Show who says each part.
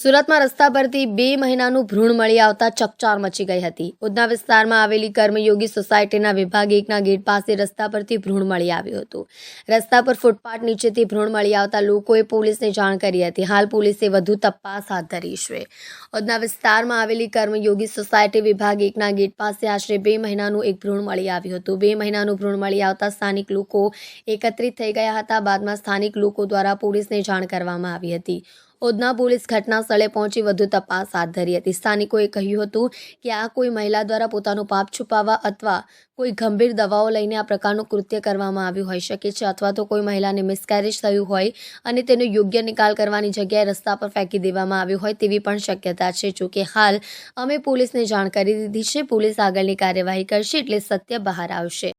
Speaker 1: સુરતમાં રસ્તા પરથી બે મહિનાનું ભ્રૂણ મળી આવતા ચકચાર મચી ગઈ હતી ઉધના વિસ્તારમાં આવેલી કર્મયોગી સોસાયટીના વિભાગ એકના ગેટ પાસે રસ્તા પરથી ભ્રૂણ મળી આવ્યું હતું રસ્તા પર ફૂટપાથ નીચેથી ભ્રૂણ મળી આવતા લોકોએ પોલીસને જાણ કરી હતી હાલ પોલીસે વધુ તપાસ હાથ ધરી છે ઉધના વિસ્તારમાં આવેલી કર્મયોગી સોસાયટી વિભાગ એકના ગેટ પાસે આશરે બે મહિનાનું એક ભ્રૂણ મળી આવ્યું હતું બે મહિનાનું ભ્રૂણ મળી આવતા સ્થાનિક લોકો એકત્રિત થઈ ગયા હતા બાદમાં સ્થાનિક લોકો દ્વારા પોલીસને જાણ કરવામાં આવી હતી ઓદના પોલીસ ઘટના સ્થળે પહોંચી વધુ તપાસ હાથ ધરી હતી સ્થાનિકોએ કહ્યું હતું કે આ કોઈ મહિલા દ્વારા પોતાનું પાપ છુપાવવા અથવા કોઈ ગંભીર દવાઓ લઈને આ પ્રકારનું કૃત્ય કરવામાં આવ્યું હોઈ શકે છે અથવા તો કોઈ મહિલાને મિસકેરેજ થયું હોય અને તેનો યોગ્ય નિકાલ કરવાની જગ્યાએ રસ્તા પર ફેંકી દેવામાં આવ્યું હોય તેવી પણ શક્યતા છે જોકે હાલ અમે પોલીસને જાણ કરી દીધી છે પોલીસ આગળની કાર્યવાહી કરશે એટલે સત્ય બહાર આવશે